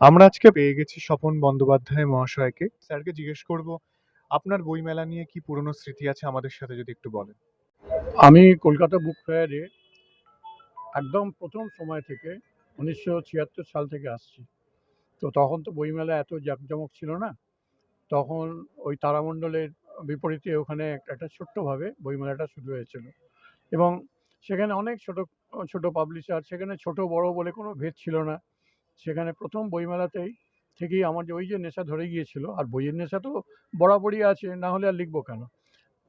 আমরা আজকে পেয়ে গেছি স্বপন বন্দ্যোপাধ্যায় মহাশয়কে। স্যারকে জিজ্ঞেস করব, আপনার বইমেলা নিয়ে কি পুরনো স্মৃতি আছে? আমাদের সাথে যদি একটু বলেন। আমি কলকাতা বুক ফেয়ারে একদম প্রথম সময় থেকে উনিশশো ছিয়াত্তর সাল থেকে আসছি। তো তখন তো বইমেলা এত জাঁকজমক ছিল না। তখন ওই তারামণ্ডলের বিপরীতে ওখানে একটা ছোট্টভাবে বইমেলাটা শুরু হয়েছিল। এবং সেখানে অনেক ছোট ছোট পাবলিশার সেখানে ছোট বড় বলে কোনো ভেদ ছিল না। সেখানে প্রথম বইমেলাতেই থেকেই আমার যে ওই যে নেশা ধরে গিয়েছিল, আর বইয়ের নেশা তো বরাবরই আছে, না হলে আর লিখব কেন?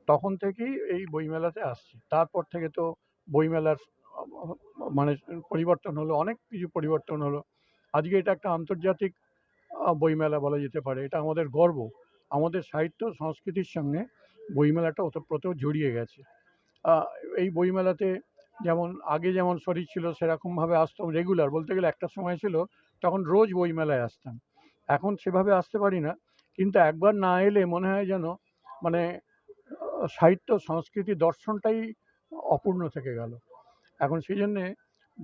তখন থেকেই এই বইমেলাতে আসছি। তারপর থেকে তো বইমেলার মানে পরিবর্তন হলো, অনেক কিছু পরিবর্তন হলো। আজকে এটা একটা আন্তর্জাতিক বইমেলা বলা যেতে পারে। এটা আমাদের গর্ব। আমাদের সাহিত্য সংস্কৃতির সঙ্গে বইমেলাটা ওতপ্রোত জড়িয়ে গেছে। এই বইমেলাতে যেমন, আগে যেমন শরীর ছিল সেরকমভাবে আসতাম রেগুলার বলতে গেলে একটা সময় ছিল তখন রোজ বইমেলায় আসতাম। এখন সেভাবে আসতে পারি না। কিন্তু একবার না এলে মনে হয় যেন মানে সাহিত্য, সংস্কৃতি দর্শনটাই অপূর্ণ থেকে গেল। এখন সেই জন্যে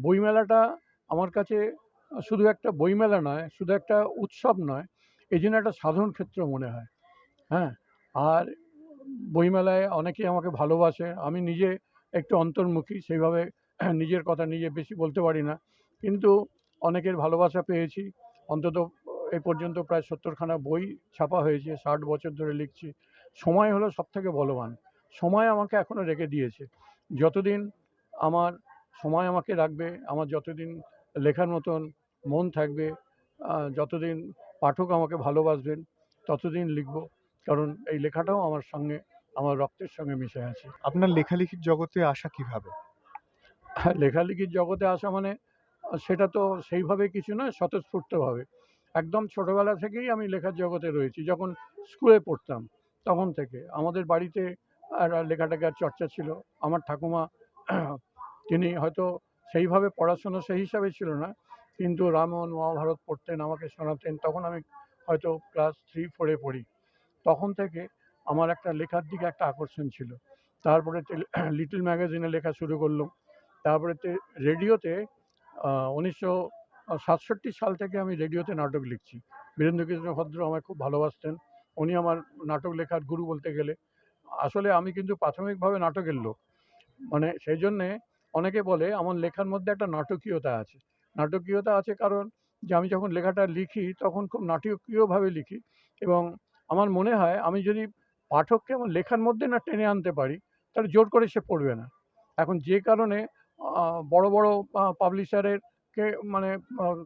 বইমেলাটা আমার কাছে শুধু একটা বইমেলা নয়, শুধু একটা উৎসব নয়, এই জন্য একটা সাধন ক্ষেত্র মনে হয়। হ্যাঁ? আর বইমেলায় অনেকেই আমাকে ভালোবাসে। আমি নিজে একটু অন্তর্মুখী, সেইভাবে নিজের কথা নিজে বেশি বলতে পারি না। কিন্তু অনেকের ভালোবাসা পেয়েছি। অন্তত এ পর্যন্ত প্রায় সত্তরখানা বই ছাপা হয়েছে, ষাট বছর ধরে লিখছি। সময় হলো সব থেকে বলবান। সময় আমাকে এখনও রেখে দিয়েছে। যতদিন আমার সময় আমাকে রাখবে, আমার যতদিন লেখার মতন মন থাকবে যতদিন পাঠক আমাকে ভালোবাসবেন, ততদিন লিখব। কারণ এই লেখাটাও আমার সঙ্গে আমার রক্তের সঙ্গে মিশে আছে। আপনার লেখালেখির জগতে আসা কীভাবে? হ্যাঁ, লেখালেখির জগতে আসা মানে সেটা তো সেইভাবে কিছু নয় স্বতঃস্ফূর্তভাবে। একদম ছোটবেলা থেকেই আমি লেখার জগতে রয়েছি। যখন স্কুলে পড়তাম তখন থেকে। আমাদের বাড়িতে আর লেখাটেখার চর্চা ছিল। আমার ঠাকুমা তিনি হয়তো সেইভাবে পড়াশুনো সেই হিসাবে ছিল না কিন্তু রামায়ণ মহাভারত পড়তেন আমাকে শোনাতেন। তখন আমি হয়তো ক্লাস থ্রি ফোরে পড়ি। তখন থেকে আমার একটা লেখার দিকে একটা আকর্ষণ ছিল। তারপরে লিটল ম্যাগাজিনে লেখা শুরু করলাম। তারপরে রেডিওতে উনিশশো সাতষট্টি সাল থেকে আমি রেডিওতে নাটক লিখছি। বীরেন্দ্রকৃষ্ণ ভদ্র আমায় খুব ভালোবাসতেন। উনি আমার নাটক লেখার গুরু বলতে গেলে। আসলে আমি কিন্তু প্রাথমিকভাবে নাটকের লোক। মানে সেই জন্যে অনেকে বলে, আমার লেখার মধ্যে একটা নাটকীয়তা আছে। নাটকীয়তা আছে কারণ যে আমি যখন লেখাটা লিখি, তখন খুব নাটকীয়ভাবে লিখি। এবং আমার মনে হয়, আমি যদি পাঠককে আমার লেখার মধ্যে না টেনে আনতে পারি, তাহলে জোর করে সে পড়বে না। এখন যে কারণে বড় বড় পাবলিশারের কে মানে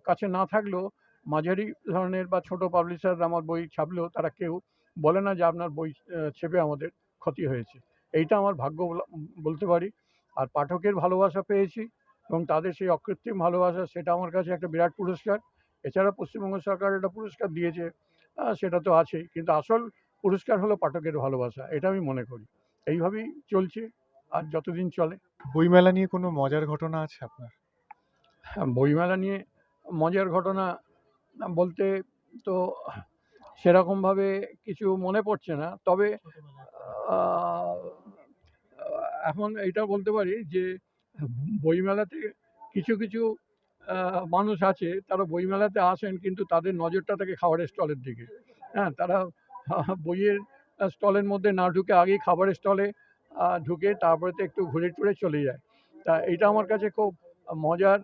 কাছে না থাকলেও মাঝারি ধরনের বা ছোট পাবলিশার আমার বই ছাপলেও তারা কেউ বলে না যে আপনার বই ছেপে আমাদের ক্ষতি হয়েছে। এইটা আমার ভাগ্য বলা- বলতে পারি। আর পাঠকের ভালোবাসা পেয়েছি এবং তাদের সেই অকৃত্রিম ভালোবাসা, সেটা আমার কাছে একটা বিরাট পুরস্কার। এছাড়া পশ্চিমবঙ্গ সরকার একটা পুরস্কার দিয়েছে সেটা তো আছেই। কিন্তু আসল পুরস্কার হলো পাঠকের ভালোবাসা এটা আমি মনে করি। এইভাবেই চলছে আর যতদিন চলে। বইমেলা নিয়ে কোনো মজার ঘটনা আছে আপনার? হ্যাঁ, বইমেলা নিয়ে মজার ঘটনা বলতে তো সেরকমভাবে কিছু মনে পড়ছে না তবে এখন এইটা বলতে পারি যে বইমেলাতে কিছু কিছু মানুষ আছে তারা বইমেলাতে আসেন কিন্তু তাদের নজরটা থাকে খাবারের স্টলের দিকে। হ্যাঁ তারা বইয়ের স্টলের মধ্যে না ঢুকে আগেই খাবারের স্টলে ঢুকে তারপরে তো একটু ঘুরে টুরে চলে যায়। তা এটা আমার কাছে খুব মজার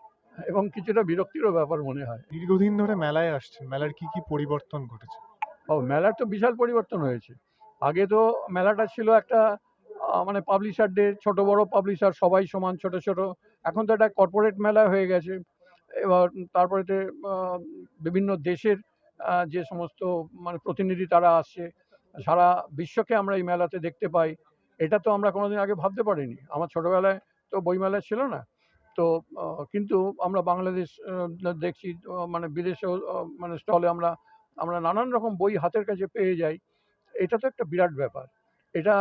এবং কিছুটা বিরক্তিরও ব্যাপার মনে হয়। দীর্ঘদিন ধরে মেলায় আসছে মেলার কি কি পরিবর্তন ঘটেছে? ও মেলার তো বিশাল পরিবর্তন হয়েছে। আগে তো মেলাটা ছিল একটা মানে পাবলিশারদের ছোট বড় পাবলিশার সবাই সমান ছোট ছোট। এখন তো একটা কর্পোরেট মেলা হয়ে গেছে। এবার তারপরেতে বিভিন্ন দেশের যে সমস্ত মানে প্রতিনিধি তারা আসছে সারা বিশ্বকে আমরা এই মেলাতে দেখতে পাই, এটা তো আমরা কোনোদিন আগে ভাবতে পারিনি। আমার ছোটবেলায় তো বইমেলা ছিল না, তো কিন্তু আমরা বাংলাদেশ দেখছি মানে বিদেশেও মানে স্টলে আমরা আমরা নানান রকম বই হাতের কাছে পেয়ে যাই, এটা তো একটা বিরাট ব্যাপার। এটা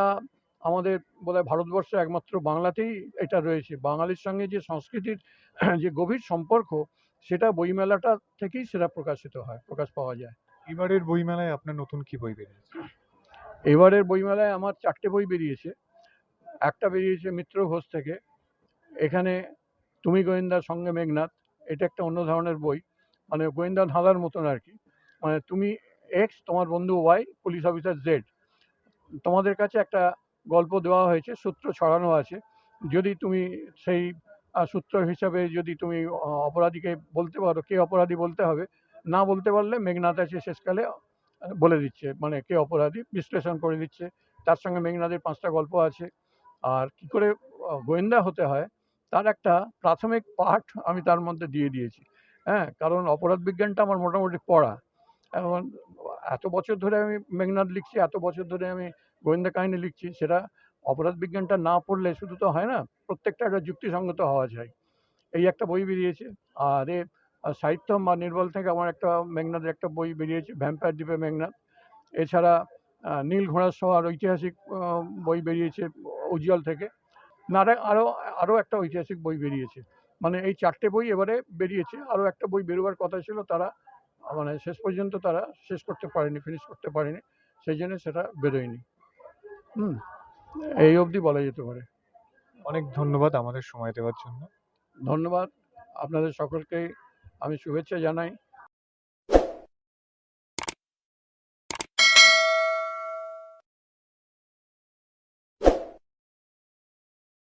আমাদের বোধহয় ভারতবর্ষে একমাত্র বাংলাতেই এটা রয়েছে। বাঙালির সঙ্গে যে সংস্কৃতির, যে গভীর সম্পর্ক সেটা বইমেলাটা থেকেই সেটা প্রকাশিত হয় প্রকাশ পাওয়া যায়। এবারের বইমেলায় আপনার নতুন কি বই বেরিয়েছে? এবারের বইমেলায় আমার চারটে বই বেরিয়েছে। একটা বেরিয়েছে মিত্র ঘোষ থেকে। এখানে তুমি গোয়েন্দার সঙ্গে মেঘনাথ এটা একটা অন্য ধরনের বই। মানে গোয়েন্দা ধাঁধার মতন আর কি। মানে তুমি এক্স তোমার বন্ধু ওয়াই পুলিশ অফিসার জেড তোমাদের কাছে একটা গল্প দেওয়া হয়েছে সূত্র ছড়ানো আছে। যদি তুমি সেই সূত্র হিসাবে যদি তুমি অপরাধীকে বলতে পারো, কে অপরাধী বলতে হবে? না বলতে পারলে মেঘনাথ আছে শেষকালে বলে দিচ্ছে মানে কে অপরাধী? বিশ্লেষণ করে দিচ্ছে। তার সঙ্গে মেঘনাথের পাঁচটা গল্প আছে। আর কি করে গোয়েন্দা হতে হয়, তার একটা প্রাথমিক পাঠ আমি তার মধ্যে দিয়ে দিয়েছি। হ্যাঁ কারণ অপরাধ বিজ্ঞানটা আমার মোটামুটি পড়া। এখন এত বছর ধরে আমি মেঘনাথ লিখছি, এত বছর ধরে আমি গোয়েন্দা কাহিনী লিখছি, সেটা অপরাধ বিজ্ঞানটা না পড়লে শুধু তো হয় না, প্রত্যেকটা একটা যুক্তিসঙ্গত হওয়া চাই এই একটা বই বেরিয়েছে, আর এ সাহিত্য বা নির্বল থেকে আমার একটা মেঘনাথের একটা বই বেরিয়েছে ভ্যাম্পায়ার দ্বীপে মেঘনাথ এছাড়া নীল ঘোড়ার সবার ঐতিহাসিক বই বেরিয়েছে উজ্জ্বল থেকে। না আরও আরও একটা ঐতিহাসিক বই বেরিয়েছে। মানে এই চারটে বই এবারে বেরিয়েছে আরও একটা বই বেরোবার কথা ছিল তারা মানে শেষ পর্যন্ত তারা শেষ করতে পারেনি ফিনিশ করতে পারেনি, সেই জন্য সেটা বেরোয়নি। হুম। এই অবধি বলা যেতে পারে। অনেক ধন্যবাদ আমাদের সময় দেওয়ার জন্য। ধন্যবাদ। আপনাদের সকলকে আমি শুভেচ্ছা জানাই।